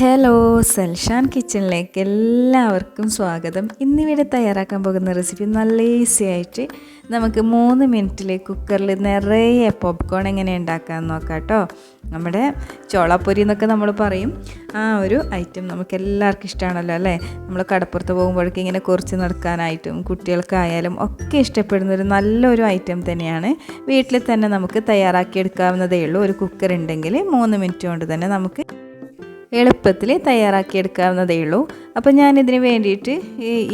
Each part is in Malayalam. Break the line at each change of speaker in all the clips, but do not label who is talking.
ഹലോ സൽഷാൻ കിച്ചണിലേക്ക് എല്ലാവർക്കും സ്വാഗതം. ഇന്നിവിടെ തയ്യാറാക്കാൻ പോകുന്ന റെസിപ്പി നല്ല ഈസി ആയിട്ട് നമുക്ക് മൂന്ന് മിനിറ്റിൽ കുക്കറിൽ നിറയെ പോപ്കോൺ എങ്ങനെ ഉണ്ടാക്കാമെന്ന് നോക്കാം കേട്ടോ നമ്മുടെ ചോളാപ്പൊരി എന്നൊക്കെ നമ്മൾ പറയും. ആ ഒരു ഐറ്റം നമുക്ക് എല്ലാവർക്കും ഇഷ്ടമാണല്ലോ അല്ലേ? നമ്മൾ കടപ്പുറത്ത് പോകുമ്പോഴേക്കും ഇങ്ങനെ കുറച്ച് നടക്കാനായിട്ടും കുട്ടികൾക്കായാലും ഒക്കെ ഇഷ്ടപ്പെടുന്ന ഒരു നല്ലൊരു ഐറ്റം തന്നെയാണ്. വീട്ടിൽ തന്നെ നമുക്ക് തയ്യാറാക്കിയെടുക്കാവുന്നതേ ഉള്ളൂ. ഒരു കുക്കർ ഉണ്ടെങ്കിൽ മൂന്ന് മിനിറ്റ് കൊണ്ട് തന്നെ നമുക്ക് എളുപ്പത്തിൽ തയ്യാറാക്കിയെടുക്കാവുന്നതേ ഉള്ളൂ അപ്പോൾ ഞാനിതിന് വേണ്ടിയിട്ട്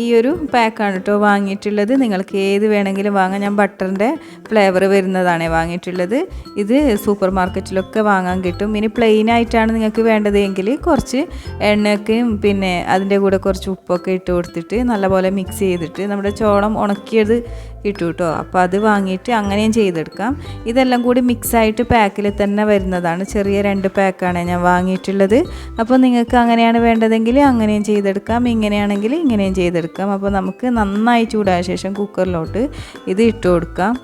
ഈ ഒരു പാക്കാണ് കേട്ടോ വാങ്ങിയിട്ടുള്ളത്. നിങ്ങൾക്ക് ഏത് വേണമെങ്കിലും വാങ്ങാം. ഞാൻ ബട്ടറിന്റെ ഫ്ലേവർ വരുന്നതാണ് വാങ്ങിയിട്ടുള്ളത്. ഇത് സൂപ്പർ മാർക്കറ്റിലൊക്കെ വാങ്ങാൻ കിട്ടും. ഇനി പ്ലെയിൻ ആയിട്ടാണ് നിങ്ങൾക്ക് വേണ്ടതെങ്കിൽ കുറച്ച് എണ്ണയൊക്കെയും പിന്നെ അതിന്റെ കൂടെ കുറച്ച് ഉപ്പൊക്കെ ഇട്ട് കൊടുത്തിട്ട് നല്ലപോലെ മിക്സ് ചെയ്തിട്ട് നമ്മുടെ ചോളം ഉണക്കിയത് കിട്ടും കേട്ടോ അപ്പോൾ അത് വാങ്ങിയിട്ട് അങ്ങനെയും ചെയ്തെടുക്കാം. ഇതെല്ലാം കൂടി മിക്സായിട്ട് പാക്കിൽ തന്നെ വരുന്നതാണ്. ചെറിയ രണ്ട് പാക്കാണ് ഞാൻ വാങ്ങിയിട്ടുള്ളത്. അപ്പോൾ നിങ്ങൾക്ക് അങ്ങനെയാണ് വേണ്ടതെങ്കിൽ അങ്ങനെയും ചെയ്തെടുക്കാം. ഇങ്ങനെയാണെങ്കിൽ ഇങ്ങനെയും ചെയ്തെടുക്കാം. അപ്പോൾ നമുക്ക് നന്നായി ചൂടായ ശേഷം കുക്കറിലോട്ട് ഇത് ഇട്ട് കൊടുക്കാം.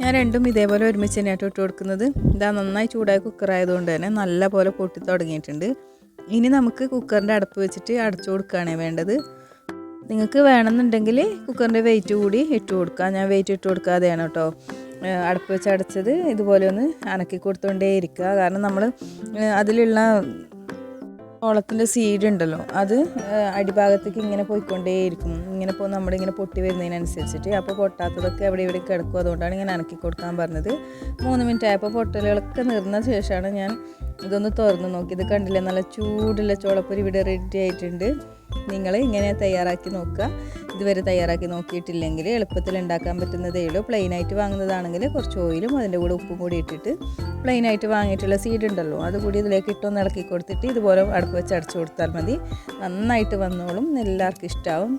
ഞാൻ രണ്ടും ഇതേപോലെ ഒരുമിച്ച് തന്നെയായിട്ട് ഇട്ട് കൊടുക്കുന്നത്. ഇതാ നന്നായി ചൂടായ കുക്കറായതുകൊണ്ട് തന്നെ നല്ല പോലെ പൊട്ടി തുടങ്ങിയിട്ടുണ്ട്. ഇനി നമുക്ക് കുക്കറിന്റെ അടുപ്പ് വെച്ചിട്ട് അടച്ചു കൊടുക്കുകയാണ് വേണ്ടത്. നിങ്ങൾക്ക് വേണമെന്നുണ്ടെങ്കിൽ കുക്കറിന്റെ വെയിറ്റ് കൂടി ഇട്ട് കൊടുക്കാം. ഞാൻ വെയിറ്റ് ഇട്ട് കൊടുക്കാതെയാണ് കേട്ടോ അടുപ്പ് വെച്ച് അടച്ചത്. ഇതുപോലെ ഒന്ന് അനക്കി കൊടുത്തുകൊണ്ടേ ഇരിക്കുക. കാരണം നമ്മൾ അതിലുള്ള ഓളത്തിന്റെ സീഡ് ഉണ്ടല്ലോ. അത് അടിഭാഗത്തേക്ക് ഇങ്ങനെ പോയിക്കൊണ്ടേയിരിക്കും. ഇങ്ങനെ പോ നമ്മളിങ്ങനെ പൊട്ടി വരുന്നതിനനുസരിച്ചിട്ട്. അപ്പോൾ പൊട്ടാത്തതൊക്കെ അവിടെ ഇവിടെ കിടക്കും. അതുകൊണ്ടാണ് ഇങ്ങനെ അനക്കി കൊടുക്കാൻ പറഞ്ഞത്. മൂന്ന് മിനിറ്റ് ആയപ്പോൾ പൊട്ടലുകളൊക്കെ നിർന്ന ശേഷമാണ് ഞാൻ ഇതൊന്ന് തുറന്ന് നോക്കി. ഇത് കണ്ടില്ലേ? നല്ല ചൂടുള്ള ചോളപ്പൊരി ഇവിടെ റെഡി ആയിട്ടുണ്ട്. നിങ്ങൾ ഇങ്ങനെ തയ്യാറാക്കി നോക്കുക. ഇതുവരെ തയ്യാറാക്കി നോക്കിയിട്ടില്ലെങ്കിൽ എളുപ്പത്തിൽ ഉണ്ടാക്കാൻ പറ്റുന്നതേ ഉള്ളൂ. പ്ലെയിനായിട്ട് വാങ്ങുന്നതാണെങ്കിൽ കുറച്ച് ഓയിലും അതിന്റെ കൂടെ ഉപ്പും കൂടി ഇട്ടിട്ട് പ്ലെയിനായിട്ട് വാങ്ങിയിട്ടുള്ള സീഡ് ഉണ്ടല്ലോ അതുകൂടി ഇതിലേക്ക് ഇട്ടൊന്ന് ഇളക്കി കൊടുത്തിട്ട് ഇതുപോലെ അടുപ്പ് വെച്ച് അടച്ചു കൊടുത്താൽ മതി. നന്നായിട്ട് വന്നോളും. എല്ലാവർക്കും ഇഷ്ടമാവും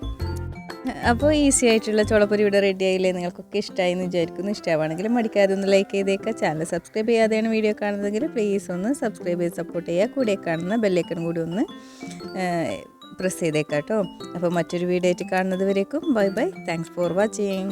അപ്പോൾ ഈസി ആയിട്ടുള്ള ചോളപ്പൊരി ഇവിടെ റെഡി ആയില്ലേ? നിങ്ങൾക്കൊക്കെ ഇഷ്ടമായി എന്ന് വിചാരിക്കുന്നു. ഇഷ്ടമാണെങ്കിൽ മടിക്കാതെ ഒന്ന് ലൈക്ക് ചെയ്തേക്കുക. ചാനൽ സബ്സ്ക്രൈബ് ചെയ്യാതെയാണ് വീഡിയോ കാണുന്നതെങ്കിൽ പ്ലീസ് ഒന്ന് സബ്സ്ക്രൈബ് ചെയ്ത് സപ്പോർട്ട് ചെയ്യുക. കൂടെ കാണുന്ന ബെല്ലൈക്കൺ കൂടി ഒന്ന് പ്രസ് ചെയ്തേക്കാം കേട്ടോ അപ്പോൾ മറ്റൊരു വീഡിയോ ആയിട്ട് കാണുന്നത് വരേക്കും. Bye bye. Thanks for watching